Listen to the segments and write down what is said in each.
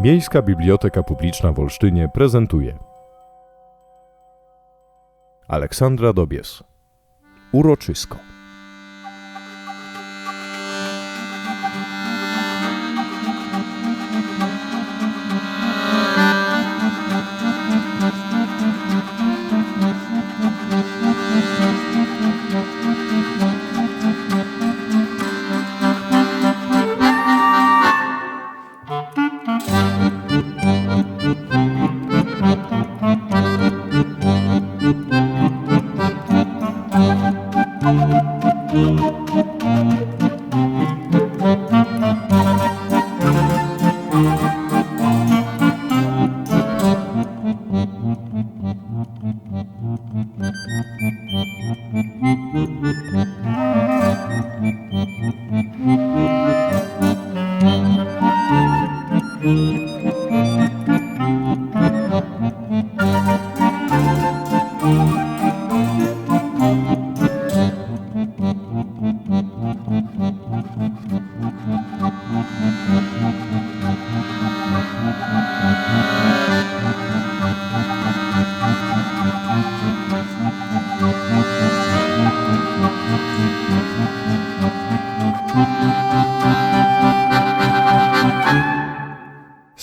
Miejska Biblioteka Publiczna w Olsztynie prezentuje. Aleksandra Dobies. Uroczysko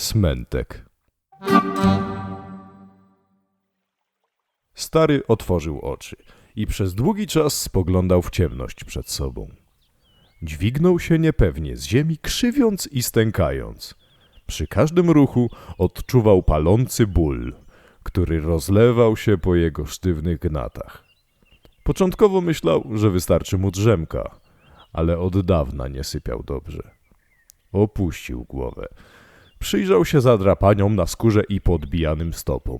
Smętek Stary otworzył oczy i przez długi czas spoglądał w ciemność przed sobą. Dźwignął się niepewnie z ziemi, krzywiąc i stękając. Przy każdym ruchu odczuwał palący ból, który rozlewał się po jego sztywnych gnatach. Początkowo myślał, że wystarczy mu drzemka, ale od dawna nie sypiał dobrze. Opuścił głowę. Przyjrzał się zadrapaniom na skórze i podbijanym stopom.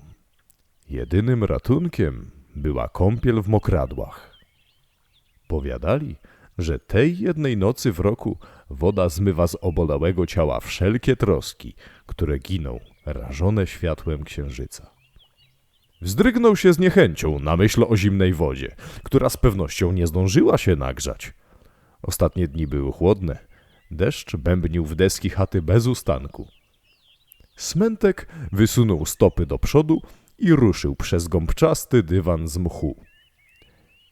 Jedynym ratunkiem była kąpiel w mokradłach. Powiadali, że tej jednej nocy w roku woda zmywa z obolałego ciała wszelkie troski, które giną rażone światłem księżyca. Wzdrygnął się z niechęcią na myśl o zimnej wodzie, która z pewnością nie zdążyła się nagrzać. Ostatnie dni były chłodne. Deszcz bębnił w deski chaty bez ustanku. Smętek wysunął stopy do przodu i ruszył przez gąbczasty dywan z mchu.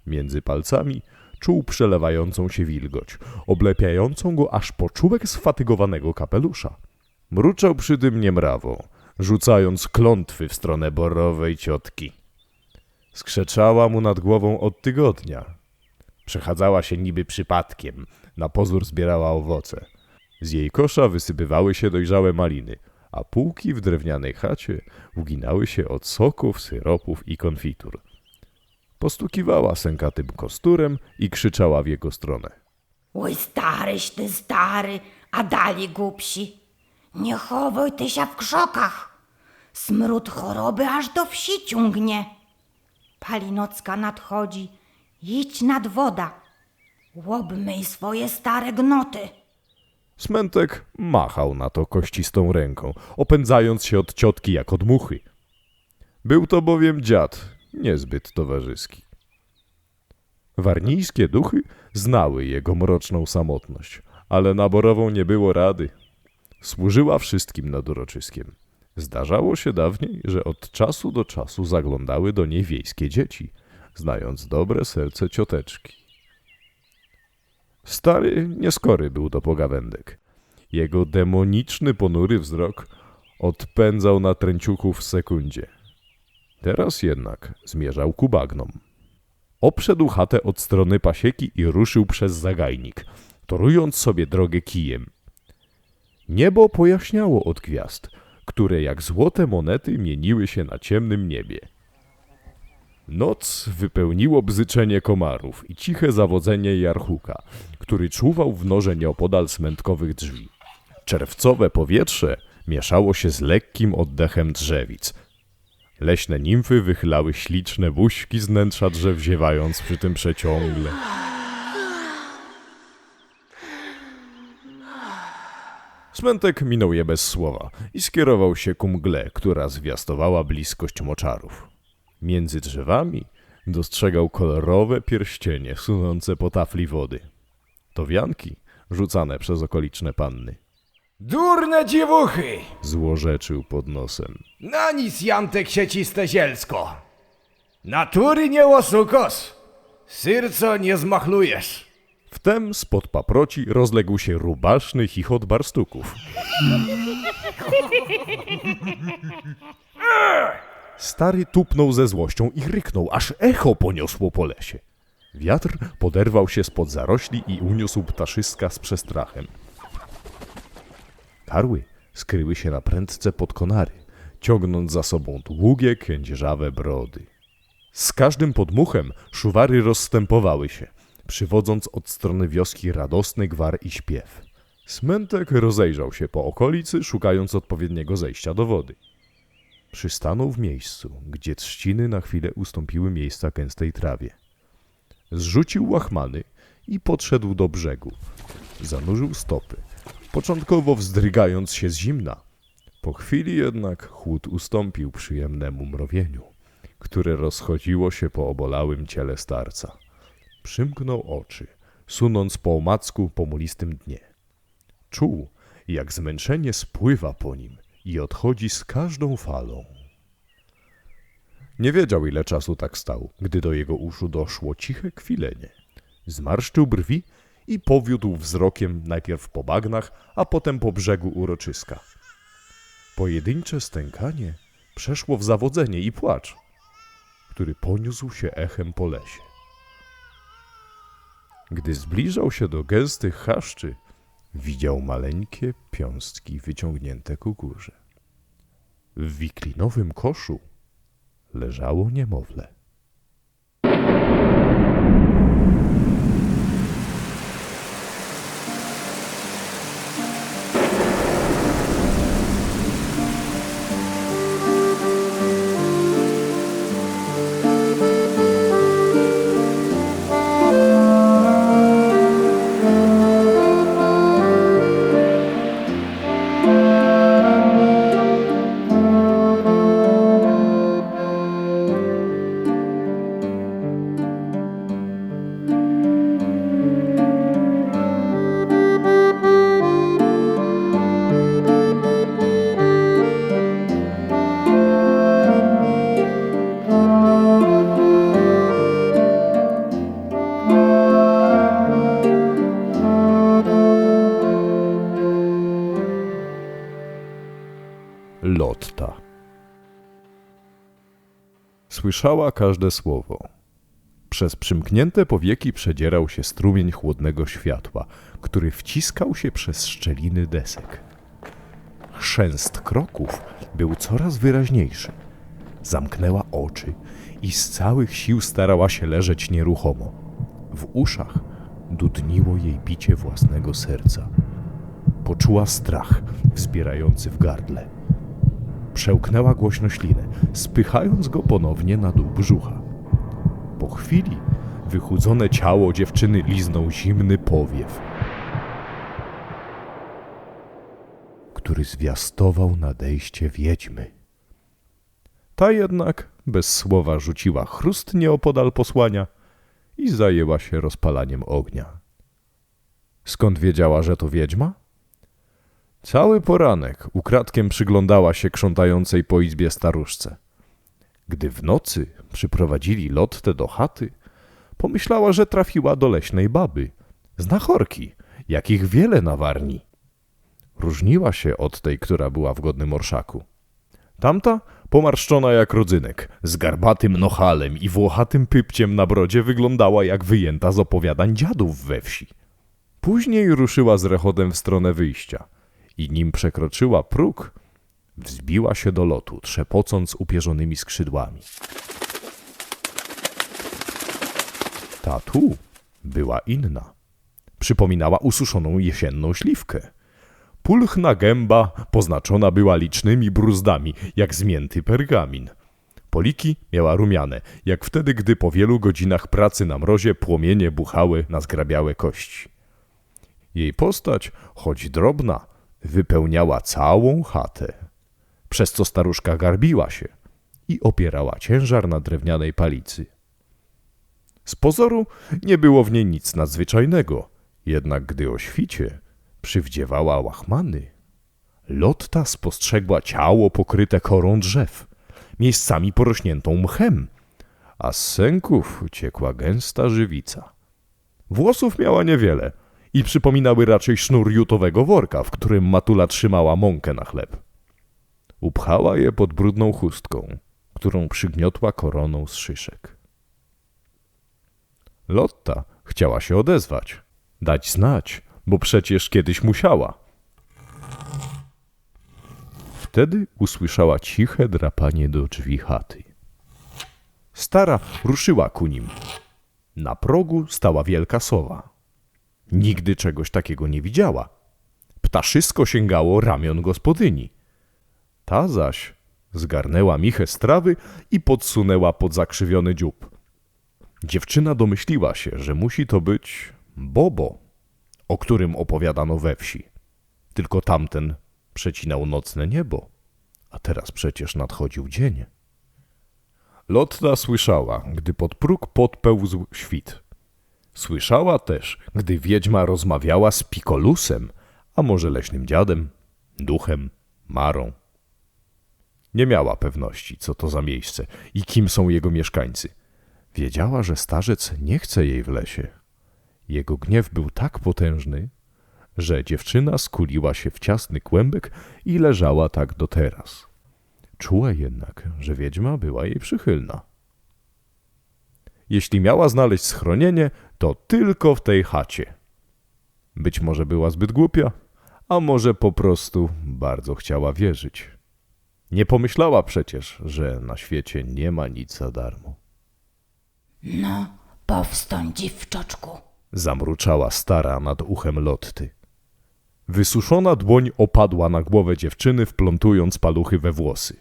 Między palcami czuł przelewającą się wilgoć, oblepiającą go aż po czubek sfatygowanego kapelusza. Mruczał przy tym niemrawo, rzucając klątwy w stronę borowej ciotki. Skrzeczała mu nad głową od tygodnia. Przechadzała się niby przypadkiem, na pozór zbierała owoce. Z jej kosza wysypywały się dojrzałe maliny, a półki w drewnianej chacie uginały się od soków, syropów i konfitur. Postukiwała sękatym kosturem i krzyczała w jego stronę. Oj, staryś ty stary, a dali głupsi. Nie chowaj ty się w krzokach. Smród choroby aż do wsi ciągnie. Palinocka nadchodzi, idź nad woda. Łobmyj swoje stare gnoty. Smętek machał na to kościstą ręką, opędzając się od ciotki jak od muchy. Był to bowiem dziad, niezbyt towarzyski. Warnijskie duchy znały jego mroczną samotność, ale na Borową nie było rady. Służyła wszystkim nad uroczyskiem. Zdarzało się dawniej, że od czasu do czasu zaglądały do niej wiejskie dzieci, znając dobre serce cioteczki. Stary nieskory był do pogawędek. Jego demoniczny, ponury wzrok odpędzał na tręciuchów w sekundzie. Teraz jednak zmierzał ku bagnom. Obszedł chatę od strony pasieki i ruszył przez zagajnik, torując sobie drogę kijem. Niebo pojaśniało od gwiazd, które jak złote monety mieniły się na ciemnym niebie. Noc wypełniło bzyczenie komarów i ciche zawodzenie jarchuka, który czuwał w norze nieopodal smętkowych drzwi. Czerwcowe powietrze mieszało się z lekkim oddechem drzewic. Leśne nimfy wychylały śliczne buźki z wnętrza drzew, ziewając przy tym przeciągle. Smętek minął je bez słowa i skierował się ku mgle, która zwiastowała bliskość moczarów. Między drzewami dostrzegał kolorowe pierścienie sunące po tafli wody. To wianki rzucane przez okoliczne panny. Durne dziewuchy! Złorzeczył pod nosem. Na nic jamtek sieciste zielsko. Natury nie osukos. Syrco nie zmachlujesz. Wtem spod paproci rozległ się rubaszny chichot barstuków. Stary tupnął ze złością i ryknął, aż echo poniosło po lesie. Wiatr poderwał się spod zarośli i uniósł ptaszyska z przestrachem. Karły skryły się na prędce pod konary, ciągnąc za sobą długie, kędzierzawe brody. Z każdym podmuchem szuwary rozstępowały się, przywodząc od strony wioski radosny gwar i śpiew. Smętek rozejrzał się po okolicy, szukając odpowiedniego zejścia do wody. Przystanął w miejscu, gdzie trzciny na chwilę ustąpiły miejsca gęstej trawie. Zrzucił łachmany i podszedł do brzegu. Zanurzył stopy, początkowo wzdrygając się z zimna. Po chwili jednak chłód ustąpił przyjemnemu mrowieniu, które rozchodziło się po obolałym ciele starca. Przymknął oczy, sunąc po omacku po mulistym dnie. Czuł, jak zmęczenie spływa po nim i odchodzi z każdą falą. Nie wiedział, ile czasu tak stał, gdy do jego uszu doszło ciche kwilenie. Zmarszczył brwi i powiódł wzrokiem najpierw po bagnach, a potem po brzegu uroczyska. Pojedyncze stękanie przeszło w zawodzenie i płacz, który poniósł się echem po lesie. Gdy zbliżał się do gęstych chaszczy, widział maleńkie piąstki wyciągnięte ku górze. W wiklinowym koszu leżało niemowlę. Słyszała każde słowo. Przez przymknięte powieki przedzierał się strumień chłodnego światła, który wciskał się przez szczeliny desek. Chrzęst kroków był coraz wyraźniejszy. Zamknęła oczy i z całych sił starała się leżeć nieruchomo. W uszach dudniło jej bicie własnego serca. Poczuła strach wzbierający w gardle. Przełknęła głośno ślinę, spychając go ponownie na dół brzucha. Po chwili wychudzone ciało dziewczyny liznął zimny powiew, który zwiastował nadejście wiedźmy. Ta jednak bez słowa rzuciła chrust nieopodal posłania i zajęła się rozpalaniem ognia. Skąd wiedziała, że to wiedźma? Cały poranek ukradkiem przyglądała się krzątającej po izbie staruszce. Gdy w nocy przyprowadzili Lottę do chaty, pomyślała, że trafiła do leśnej baby, znachorki, jakich wiele na Warni. Różniła się od tej, która była w godnym orszaku. Tamta, pomarszczona jak rodzynek, z garbatym nochalem i włochatym pypciem na brodzie wyglądała jak wyjęta z opowiadań dziadów we wsi. Później ruszyła z rechotem w stronę wyjścia i nim przekroczyła próg, wzbiła się do lotu, trzepocąc upierzonymi skrzydłami. Ta tu była inna. Przypominała ususzoną jesienną śliwkę. Pulchna gęba poznaczona była licznymi bruzdami, jak zmięty pergamin. Poliki miała rumiane, jak wtedy, gdy po wielu godzinach pracy na mrozie płomienie buchały na zgrabiałe kości. Jej postać, choć drobna, wypełniała całą chatę, przez co staruszka garbiła się i opierała ciężar na drewnianej palicy. Z pozoru nie było w niej nic nadzwyczajnego, jednak gdy o świcie przywdziewała łachmany, Lotta spostrzegła ciało pokryte korą drzew, miejscami porośniętą mchem, a z sęków ciekła gęsta żywica. Włosów miała niewiele i przypominały raczej sznur jutowego worka, w którym matula trzymała mąkę na chleb. Upchała je pod brudną chustką, którą przygniotła koroną z szyszek. Lotta chciała się odezwać, dać znać, bo przecież kiedyś musiała. Wtedy usłyszała ciche drapanie do drzwi chaty. Stara ruszyła ku nim. Na progu stała wielka sowa. Nigdy czegoś takiego nie widziała. Ptaszysko sięgało ramion gospodyni. Ta zaś zgarnęła michę z trawy i podsunęła pod zakrzywiony dziób. Dziewczyna domyśliła się, że musi to być Bobo, o którym opowiadano we wsi. Tylko tamten przecinał nocne niebo, a teraz przecież nadchodził dzień. Lotta słyszała, gdy pod próg podpełzł świt. Słyszała też, gdy wiedźma rozmawiała z Pikolusem, a może leśnym dziadem, duchem, marą. Nie miała pewności, co to za miejsce i kim są jego mieszkańcy. Wiedziała, że starzec nie chce jej w lesie. Jego gniew był tak potężny, że dziewczyna skuliła się w ciasny kłębek i leżała tak do teraz. Czuła jednak, że wiedźma była jej przychylna. Jeśli miała znaleźć schronienie, to tylko w tej chacie. Być może była zbyt głupia, a może po prostu bardzo chciała wierzyć. Nie pomyślała przecież, że na świecie nie ma nic za darmo. No, powstań, dziwczoczku. Zamruczała stara nad uchem Lotty. Wysuszona dłoń opadła na głowę dziewczyny, wplątując paluchy we włosy.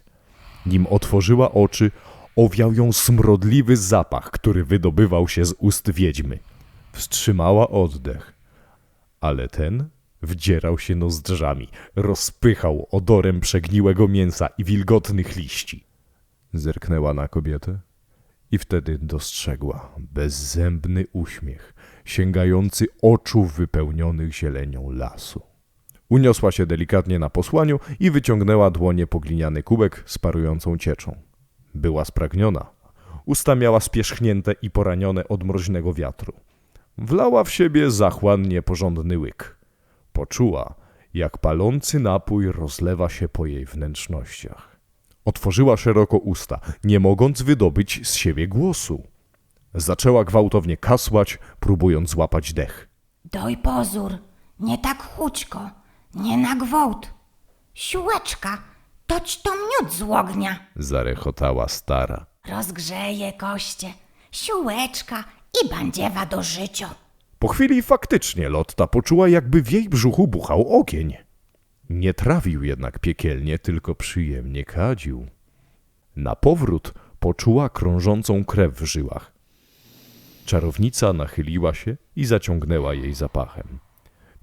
Nim otworzyła oczy, owiał ją smrodliwy zapach, który wydobywał się z ust wiedźmy. Wstrzymała oddech, ale ten wdzierał się nozdrzami, rozpychał odorem przegniłego mięsa i wilgotnych liści. Zerknęła na kobietę i wtedy dostrzegła bezzębny uśmiech, sięgający oczu wypełnionych zielenią lasu. Uniosła się delikatnie na posłaniu i wyciągnęła dłonie po gliniany kubek z parującą cieczą. Była spragniona. Usta miała spierzchnięte i poranione od mroźnego wiatru. Wlała w siebie zachłannie porządny łyk. Poczuła, jak palący napój rozlewa się po jej wnętrznościach. Otworzyła szeroko usta, nie mogąc wydobyć z siebie głosu. Zaczęła gwałtownie kasłać, próbując złapać dech. Doj pozór, nie tak chućko, nie na gwałt. Siłeczka, toć to miód z ognia. Zarechotała stara. Rozgrzeje koście, siłeczka i bandziewa do życia. Po chwili faktycznie Lotta poczuła, jakby w jej brzuchu buchał ogień. Nie trawił jednak piekielnie, tylko przyjemnie kadził. Na powrót poczuła krążącą krew w żyłach. Czarownica nachyliła się i zaciągnęła jej zapachem.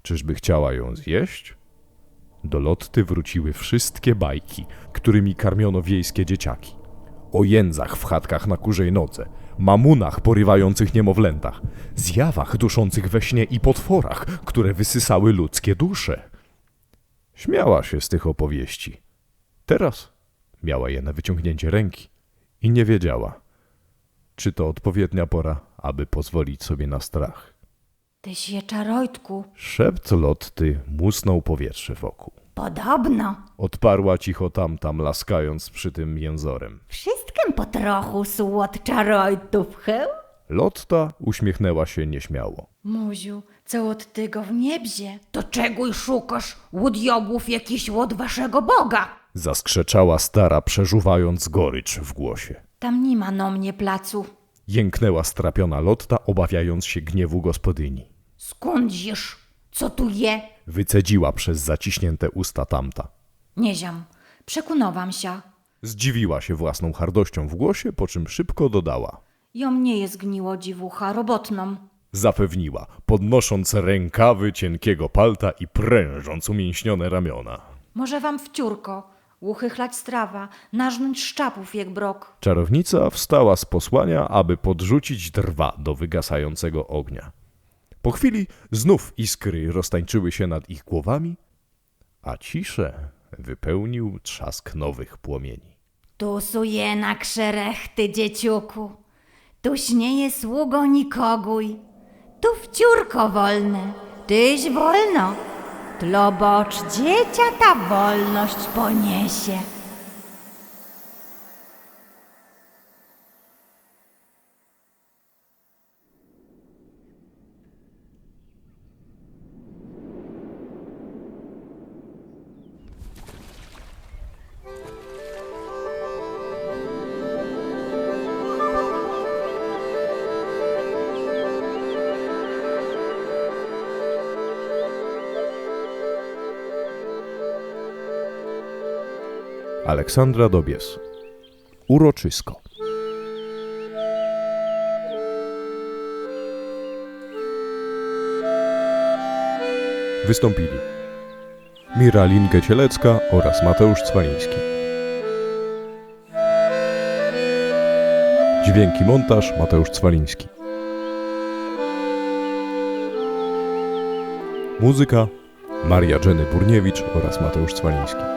Czyżby chciała ją zjeść? Do Lotty wróciły wszystkie bajki, którymi karmiono wiejskie dzieciaki. O jędzach w chatkach na kurzej nodze, mamunach porywających niemowlętach, zjawach duszących we śnie i potworach, które wysysały ludzkie dusze. Śmiała się z tych opowieści. Teraz miała je na wyciągnięcie ręki i nie wiedziała, czy to odpowiednia pora, aby pozwolić sobie na strach. Tyś je czarojtku. Szept Lotty musnął powietrze wokół. Podobno. Odparła cicho tamtam, laskając przy tym jęzorem. Wszystkim po trochu słod czarojtów, he? Lotta uśmiechnęła się nieśmiało. Muziu, co od tego w niebzie? To czego i szukasz u diabłów jakiś od waszego Boga? Zaskrzeczała stara, przeżuwając gorycz w głosie. Tam nie ma no mnie placu. Jęknęła strapiona Lotta, obawiając się gniewu gospodyni. Skąd zisz? Co tu je? Wycedziła przez zaciśnięte usta tamta. Nieziam, przekunowam się. Zdziwiła się własną hardością w głosie, po czym szybko dodała. Ją nie jest gniło dziwucha, robotną. Zapewniła, podnosząc rękawy cienkiego palta i prężąc umięśnione ramiona. Może wam wciórko, uchychlać strawa, nażnąć szczapów jak brok. Czarownica wstała z posłania, aby podrzucić drwa do wygasającego ognia. Po chwili znów iskry roztańczyły się nad ich głowami, a ciszę wypełnił trzask nowych płomieni. Tu su jednak szerechty, dzieciuku. Tuś nie jest sługo nikogój. Tu wciórko wolne, tyś wolno. Tlobocz dziecia ta wolność poniesie. Aleksandra Dobies. Uroczysko. Wystąpili Mira Linkę-Cielecka oraz Mateusz Cwaliński. Dźwięki montaż Mateusz Cwaliński. Muzyka Maria Jenny Burniewicz oraz Mateusz Cwaliński.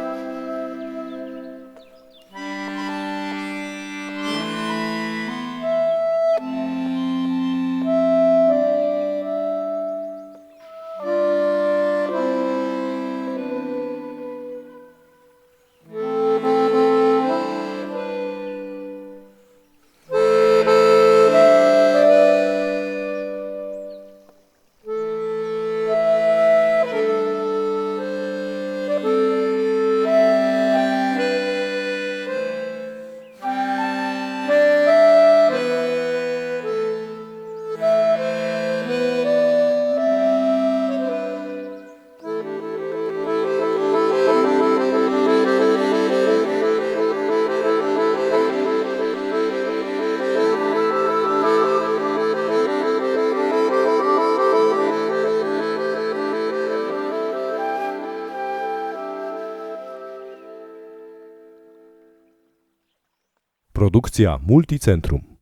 Produkcja Multicentrum.